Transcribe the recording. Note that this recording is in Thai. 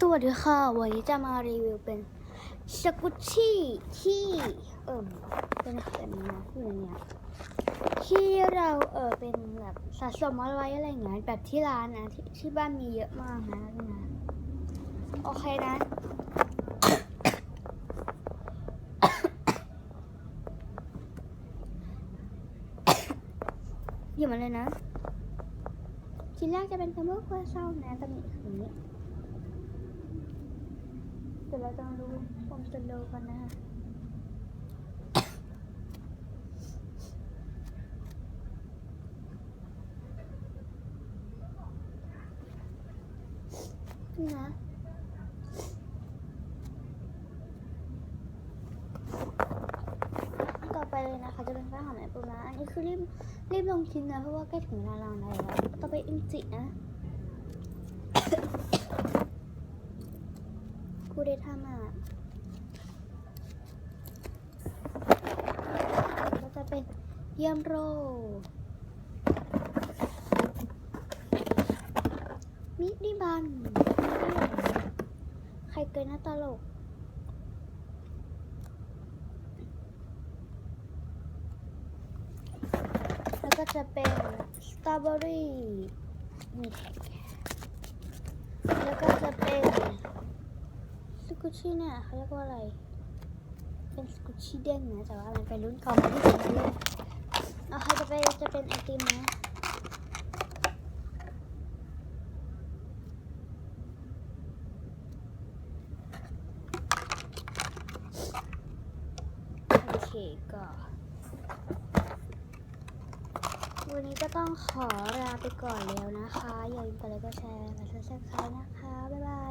สวัสดีค่ะ วันนี้จะมารีวิวเป็นสกุชชี่ที่เอิ่มเป็นแบบนี้นะอยู่ในเนี้ยที่เราเออเป็นแบบสะสมเอาไว้อะไรอย่างเงี้ยแบบที่ร้านนะที่ที่บ้านมีเยอะมากนะนะโอเคนะหยิบมาเลยนะชิ้นแรกจะเป็นแคมเบอร์ครัวซองนะตำหนิอย่างนี้ ดี๋ยวเราจะมาดูความสโลกันนะคะนี่นะต่อไปเลยนะคะจะเป็นข้าวหอมแอปเปิลนะอันนี้คือรีบรีบลงชิ้นนะเพราะว่าใกล้ถึงเวลาลางแล้วต่อไปอิมจินะ กูได้ทำอะก็จะเป็นเยี่ยมโร มินิบัน ใครเกินหน้าตลกแล้วก็จะเป็นสตรอเบอรี่มิกแล้วก็จะเป็นส กุชชี่เนี่ยเขาเรียกว่าอะไร เป็นสกุชชี่เด้งนะแต่ว่ามันเป็นรุ่นเก่ามาที่สุดเลยเอาใครจะไปจะเป็นไอติมนะโอเคก็วันนี้ก็ต้องขอลาไปก่อนแล้วนะคะ อย่าลืมกดไลค์กดแชร์กดซับสไครต์นะคะ